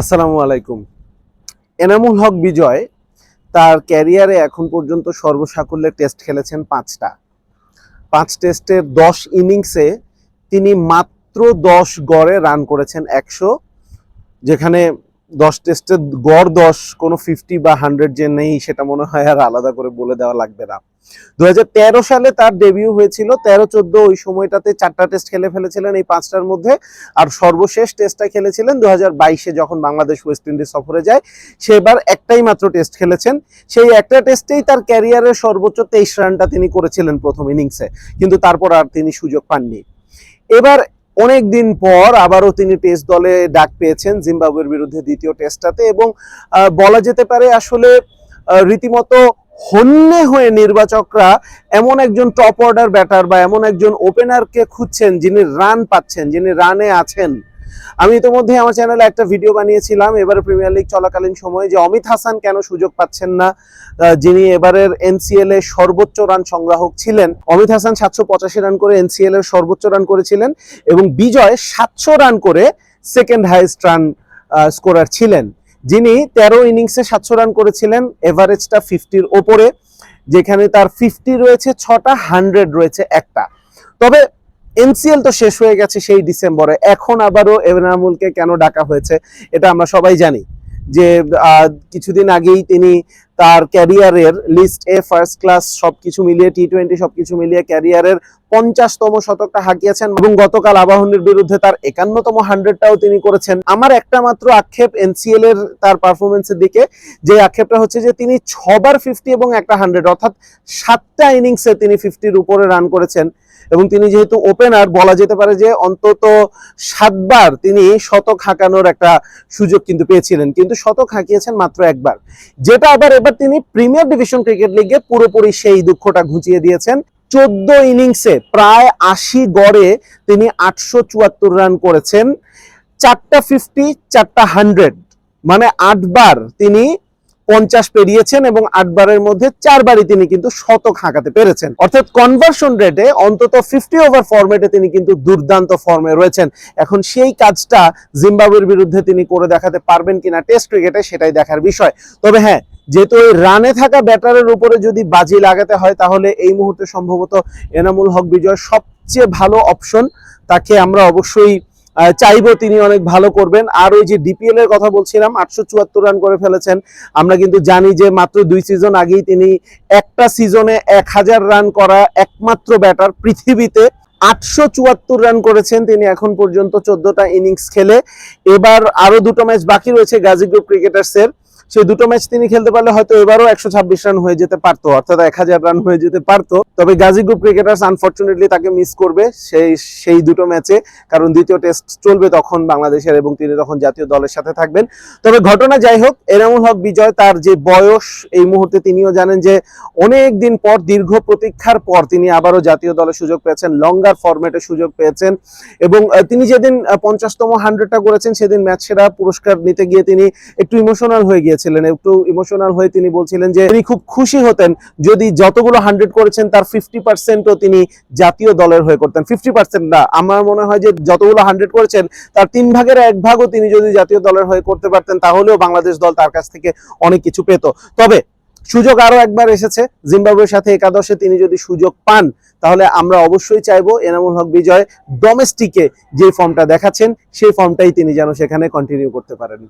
আসসালামু আলাইকুম। এনামুল হক বিজয় তার ক্যারিয়ারে এখন পর্যন্ত সর্বসাকুল্যে টেস্ট খেলেছেন পাঁচটা। পাঁচ টেস্টের দশ ইনিংসে তিনি মাত্র দশ গড়ে রান করেছেন একশো, যেখানে দশ টেস্টে গড় দশ, কোনো ফিফটি বা হান্ড্রেড যে নেই সেটা মনে হয় আর আলাদা করে বলে দেওয়া লাগবে না। দুহাজার তেরো সালে তার ডেবিউ হয়েছিল তেরো চোদ্দ ওই সময়টাতে চারটা টেস্ট খেলে ফেলেছিলেন এই পাঁচটার মধ্যে। আর সর্বশেষ টেস্টটা খেলেছিলেন দু বাইশে যখন বাংলাদেশ ওয়েস্ট ইন্ডিজ সফরে যায়, সেবার একটাই মাত্র টেস্ট খেলেছেন। সেই একটা টেস্টেই তার ক্যারিয়ারের সর্বোচ্চ তেইশ রানটা তিনি করেছিলেন প্রথম ইনিংসে কিন্তু তারপর আর তিনি সুযোগ পাননি। এবার অনেক দিন পর আবারও তিনি টেস্ট দলে ডাক পেয়েছেন জিম্বাবুয়ের বিরুদ্ধে দ্বিতীয় টেস্টটাতে এবং বলা যেতে পারে আসলে রীতিমতো হন্যে হয়ে নির্বাচকরা এমন একজন টপ অর্ডার ব্যাটার বা এমন একজন ওপেনারকে খুঁজছেন যিনি রান পাচ্ছেন, যিনি রানে আছেন। আমি ইতিমধ্যে আমার চ্যানেলে একটা ভিডিও বানিয়েছিলাম, এবারে প্রিমিয়ার লিগ চলাকালীন সময়ে যে অমিত হাসান কেন সুযোগ পাচ্ছেন না যিনি এবারের এনসিএল এ সর্বোচ্চ রান সংগ্রাহক ছিলেন। অমিত হাসান সাতশো পঁচাশি রান করে এনসিএল এর সর্বোচ্চ রান করেছিলেন এবং বিজয় সাতশো রান করে সেকেন্ড হাইয়েস্ট রান স্কোরার ছিলেন। যিনি তেরো ইনিংসে সাতশো রান করেছিলেন এভারেজটা ফিফটির ওপরে, যেখানে তার ফিফটি রয়েছে, ছটা হান্ড্রেড রয়েছে একটা। তবে এনসিএল তো শেষ হয়ে গেছে সেই ডিসেম্বরে। এখন আবারও এনামুলকে কেন ডাকা হয়েছে, এটা আমরা সবাই জানি। যে কিছুদিন আগেই তিনি তার ক্যারিয়ারের লিস্ট এ ফার্স্ট ক্লাস সবকিছু মিলিয়ে টি টোয়েন্টি সবকিছু মিলিয়ে ক্যারিয়ারের পঞ্চাশতম শতকটা হাঁকিয়েছেন এবং গতকাল আবাহনীর বিরুদ্ধে তার একান্নতম হান্ড্রেডটাও তিনি করেছেন। আমার একটা মাত্র আক্ষেপ এনসিএল এর তার পারফরমেন্সের দিকে, যে আক্ষেপটা হচ্ছে যে তিনি ছবার ফিফটি এবং একটা হান্ড্রেড অর্থাৎ সাতটা ইনিংসে তিনি ফিফটির উপরে রান করেছেন। এবং তিনি যেহেতু ওপেনার বলা যেতে পারে যে অন্তত সাতবার তিনি শতক হাঁকানোর একটা সুযোগ কিন্তু পেয়েছিলেন। কিন্তু শতক হাঁকিয়েছেন মাত্র একবার। যেটা আবার এবার তিনি প্রিমিয়ার ডিভিশন ক্রিকেট লিগে পুরোপুরি সেই দুঃখটা ঘুচিয়ে দিয়েছেন। চোদ্দ ইনিংসে প্রায় আশি গড়ে তিনি আটশো চুয়াত্তর রান করেছেন। চারটা ফিফটি চারটা হান্ড্রেড মানে আটবার তিনি পঞ্চাশ পেরিয়েছেন এবং আটবারের মধ্যে চারবারই তিনি কিন্তু শতক হাঁকাতে পেরেছেন। অর্থাৎ কনভার্সন রেটে অন্তত ফিফটি ওভার ফর্মেটে তিনি কিন্তু দুর্দান্ত ফর্মে রয়েছেন। এখন সেই কাজটা জিম্বাবুয়ের বিরুদ্ধে তিনি করে দেখাতে পারবেন কিনা টেস্ট ক্রিকেটে সেটাই দেখার বিষয়। তবে হ্যাঁ যেহেতু ওই রানে থাকা ব্যাটারের উপরে যদি বাজি লাগাতে হয়, তাহলে এই মুহূর্তে সম্ভবত এনামুল হক বিজয় সবচেয়ে ভালো অপশন তাকে আমরা অবশ্যই চাইব তিনি অনেক ভালো করবেন। আর ওই যে ডিপিএল এর কথা বলছিলাম, আটশো চুয়াত্তর রান করে ফেলেছেন। আমরা কিন্তু জানি যে মাত্র দুই সিজন আগেই তিনি একটা সিজনে এক হাজার রান করা একমাত্র ব্যাটার পৃথিবীতে। আটশো চুয়াত্তর রান করেছেন তিনি এখন পর্যন্ত চোদ্দটা ইনিংস খেলে। এবার আরও দুটো ম্যাচ বাকি রয়েছে গাজী গ্রুপ ক্রিকেটার্স এর। সেই দুটো ম্যাচ তিনি খেলতে পারলে হয়তো এবারও একশো ছাব্বিশ রান হয়ে যেতে পারতো, অর্থাৎ এক হাজার রান হয়ে যেতে পারতো। তবে গাজী গ্রুপ ক্রিকেটার্স আনফর্চুনেটলি তাকে মিস করবে সেই সেই দুটো ম্যাচে কারণ দ্বিতীয় টেস্ট চলবে তখন বাংলাদেশের এবং তিনি তখন জাতীয় দলের সাথে থাকবেন। তবে ঘটনা যাই হোক, এনামুল হক বিজয় তার যে বয়স, এই মুহূর্তে তিনিও জানেন যে অনেক দিন পর, দীর্ঘ প্রতীক্ষার পর তিনি আবারও জাতীয় দলে সুযোগ পেয়েছেন লঙ্গার ফরম্যাটে সুযোগ পেয়েছেন। এবং তিনি যেদিন পঞ্চাশতম হান্ড্রেডটা করেছেন, সেদিন ম্যাচ সেরা পুরস্কার নিতে গিয়ে তিনি একটু ইমোশনাল হয়ে গিয়েছিলেন। একটু ইমোশনাল হয়ে তিনি বলছিলেন যে তিনি খুব খুশি হতেন। যদি যতগুলো হান্ড্রেড করেছেন, তার ফিফটি পার্সেন্টও তিনি জাতীয় দলের হয়ে করতেন। ফিফটি পার্সেন্ট না, আমার মনে হয় যে যতগুলো হান্ড্রেড করেছেন, তার তিন ভাগের এক ভাগও তিনি যদি জাতীয় দলের হয়ে করতে পারতেন, তাহলেও বাংলাদেশ দল তার কাছ থেকে অনেক কিছু পেত। তবে সুযোগ আরও একবার এসেছে, জিম্বাবুয়ের সাথে একাদশে তিনি যদি সুযোগ পান, তাহলে আমরা অবশ্যই চাইব এনামুল হক বিজয় ডোমেস্টিকে যে ফর্মটা দেখাচ্ছেন, সেই ফর্মটাই তিনি যেন সেখানে কন্টিনিউ করতে পারেন।